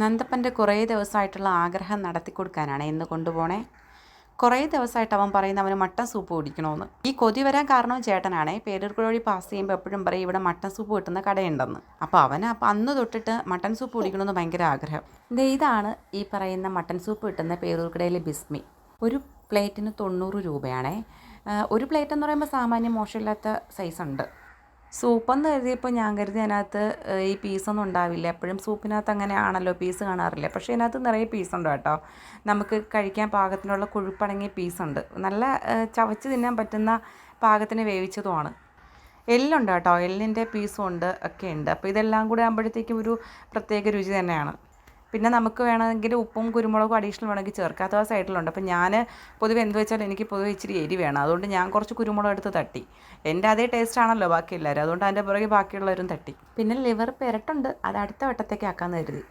നന്ദപ്പന്റെ കുറേ ദിവസമായിട്ടുള്ള ആഗ്രഹം നടത്തി കൊടുക്കാനാണ് എന്ന് കൊണ്ടുപോണേ. കുറേ ദിവസമായിട്ട് അവൻ പറയുന്ന അവന് മട്ടൻ സൂപ്പ് കുടിക്കണമെന്ന് ഈ കൊതി വരാൻ കാരണം ചേട്ടനാണേ പേരൂർക്കുഴ വഴി പാസ് ചെയ്യുമ്പോൾ എപ്പോഴും പറയും ഇവിടെ മട്ടൻ സൂപ്പ് കിട്ടുന്ന കടയുണ്ടെന്ന്. അപ്പോൾ അവന് അപ്പം അന്ന് തൊട്ടിട്ട് മട്ടൻ സൂപ്പ് കുടിക്കണമെന്ന് ഭയങ്കര ആഗ്രഹം. ഇതാണ് ഈ പറയുന്ന മട്ടൻ സൂപ്പ് കിട്ടുന്ന പേരൂർക്കടയിലെ ബിസ്മി. ഒരു പ്ലേറ്റിന് തൊണ്ണൂറ് രൂപയാണേ. ഒരു പ്ലേറ്റ് എന്ന് പറയുമ്പോൾ സാമാന്യം മോശമില്ലാത്ത സൈസ് ഉണ്ട്. സൂപ്പെന്ന് കരുതിയപ്പോൾ ഞാൻ കരുതി അതിനകത്ത് ഈ പീസൊന്നും ഉണ്ടാവില്ല. എപ്പോഴും സൂപ്പിനകത്ത് അങ്ങനെ ആണല്ലോ പീസ് കാണാറില്ല? പക്ഷേ ഇതിനകത്ത് നിറയെ പീസുണ്ട് കേട്ടോ. നമുക്ക് കഴിക്കാൻ പാകത്തിനുള്ള കൊഴുപ്പടങ്ങിയ പീസുണ്ട്. നല്ല ചവച്ച് തിന്നാൻ പറ്റുന്ന പാകത്തിന് വേവിച്ചതുമാണ്. എല്ലുണ്ട് കേട്ടോ. എല്ലിന്റെ പീസും ഉണ്ട് ഒക്കെ ഉണ്ട്. അപ്പോൾ ഇതെല്ലാം കൂടെ ആകുമ്പോഴത്തേക്കും ഒരു പ്രത്യേക രുചി തന്നെയാണ്. പിന്നെ നമുക്ക് വേണമെങ്കിൽ ഉപ്പും കുരുമുളകും അഡീഷണൽ വേണമെങ്കിൽ ചേർക്കാം. അഥവാ സൈഡിലുണ്ട് അപ്പം ഞാൻ പൊതുവെ എന്ത് വെച്ചാൽ എനിക്ക് പൊതുവെ ഇച്ചിരി എരി വേണം. അതുകൊണ്ട് ഞാൻ കുറച്ച് കുരുമുളക് എടുത്ത് തട്ടി. എന്റെ അതേ ടേസ്റ്റ് ആണല്ലോ ബാക്കി എല്ലാവരും അതുകൊണ്ട് അതിന്റെ പുറകെ ബാക്കിയുള്ളവരും തട്ടി. പിന്നെ ലിവർ പെരട്ടുണ്ട്. അത് അടുത്ത വട്ടത്തേക്ക് ആക്കാമെന്ന് കരുതി.